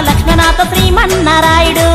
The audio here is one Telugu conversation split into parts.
లక్ష్మీనాథ లక్ష్మణాథ శ్రీమన్నారాయుడు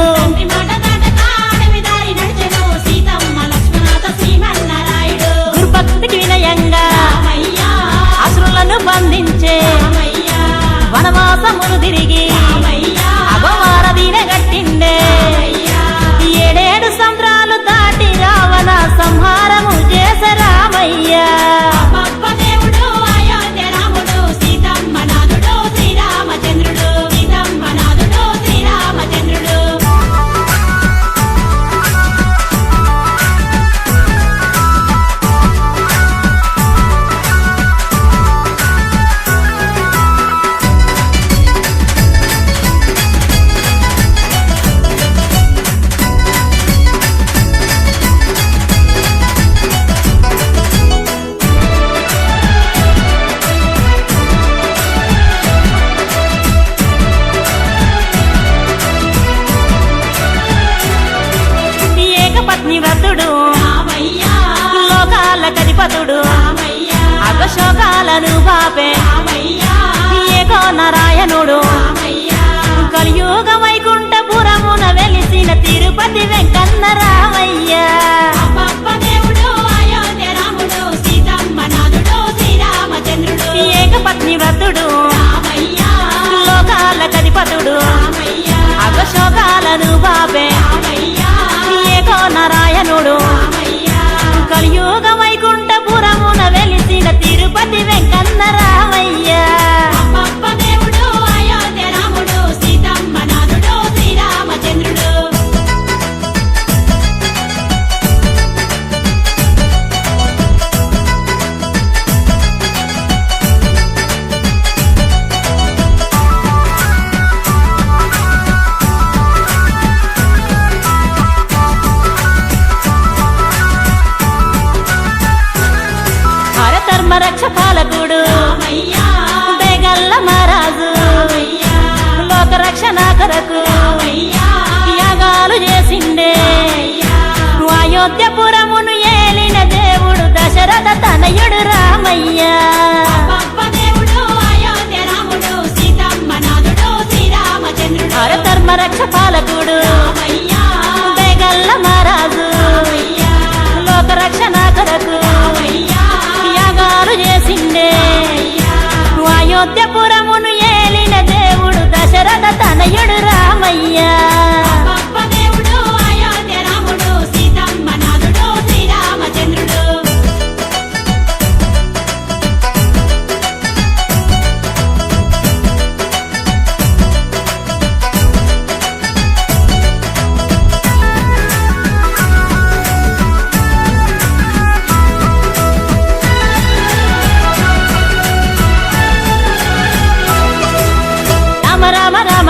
తిరుపతి వెంకన్న రామయ్యా ధర్మరక్ష పాలకుడు బేగల్ల మహారాజు. లోకరక్షణ కొరకు యాగాలు చేసిండే. అయోధ్యపురమును ఏలిన దేవుడు దశరథ తనయుడు రామయ్యా. ధర్మరక్ష పాలకుడు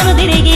மனதினை